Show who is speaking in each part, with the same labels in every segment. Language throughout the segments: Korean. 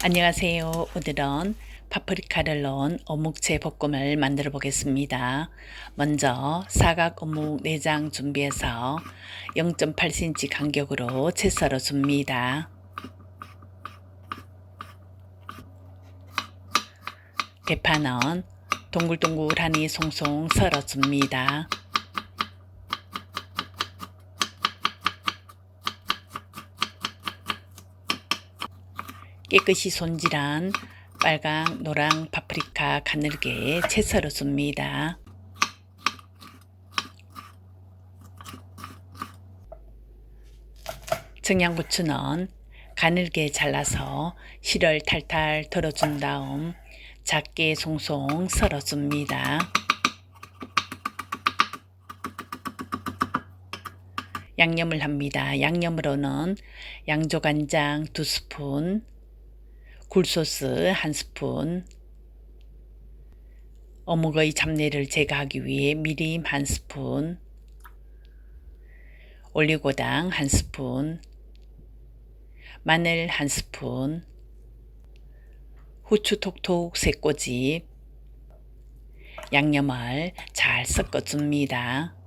Speaker 1: 안녕하세요. 오늘은 파프리카를 넣은 어묵채 볶음을 만들어 보겠습니다. 먼저 사각 어묵 4장 준비해서 0.8cm 간격으로 채 썰어 줍니다. 대파는 동글동글하니 송송 썰어 줍니다. 깨끗이 손질한 빨강, 노랑 파프리카 가늘게 채 썰어 줍니다. 청양고추는 가늘게 잘라서 실을 탈탈 덜어준 다음 작게 송송 썰어줍니다. 양념을 합니다. 양념으로는 양조간장 2스푼, 굴소스 1스푼, 어묵의 잡내를 제거하기 위해 미림 1스푼, 올리고당 1스푼, 마늘 1스푼, 후추 톡톡 3꼬집, 양념을 잘 섞어줍니다.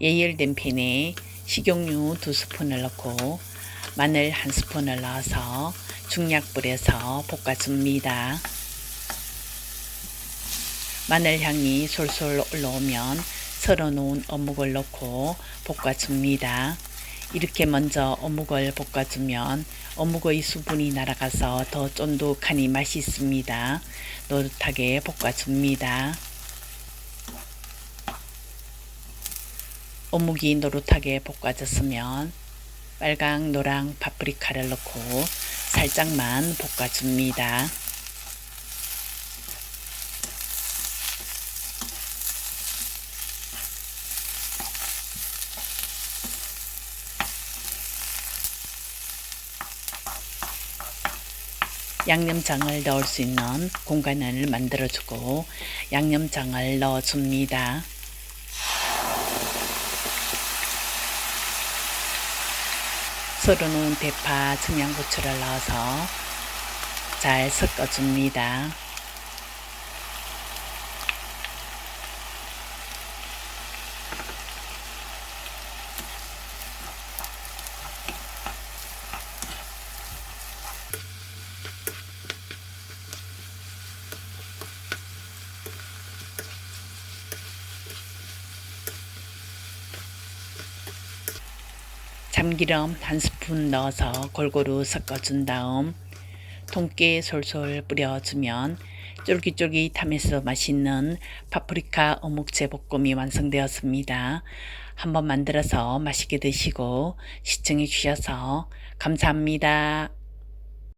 Speaker 1: 예열된 팬에 식용유 2스푼을 넣고 마늘 1스푼을 넣어서 중약불에서 볶아줍니다. 마늘 향이 솔솔 올라오면 썰어 놓은 어묵을 넣고 볶아줍니다. 이렇게 먼저 어묵을 볶아주면 어묵의 수분이 날아가서 더 쫀득하니 맛있습니다. 노릇하게 볶아줍니다. 어묵이 노릇하게 볶아졌으면 빨강, 노랑 파프리카를 넣고 살짝만 볶아줍니다. 양념장을 넣을 수 있는 공간을 만들어주고 양념장을 넣어줍니다. 썰어 놓은 대파, 청양고추를 넣어서 잘 섞어줍니다. 참기름 한 스푼 넣어서 골고루 섞어준 다음 통깨 솔솔 뿌려주면 쫄깃쫄깃하면서 맛있는 파프리카 어묵채 볶음이 완성되었습니다. 한번 만들어서 맛있게 드시고 시청해 주셔서 감사합니다.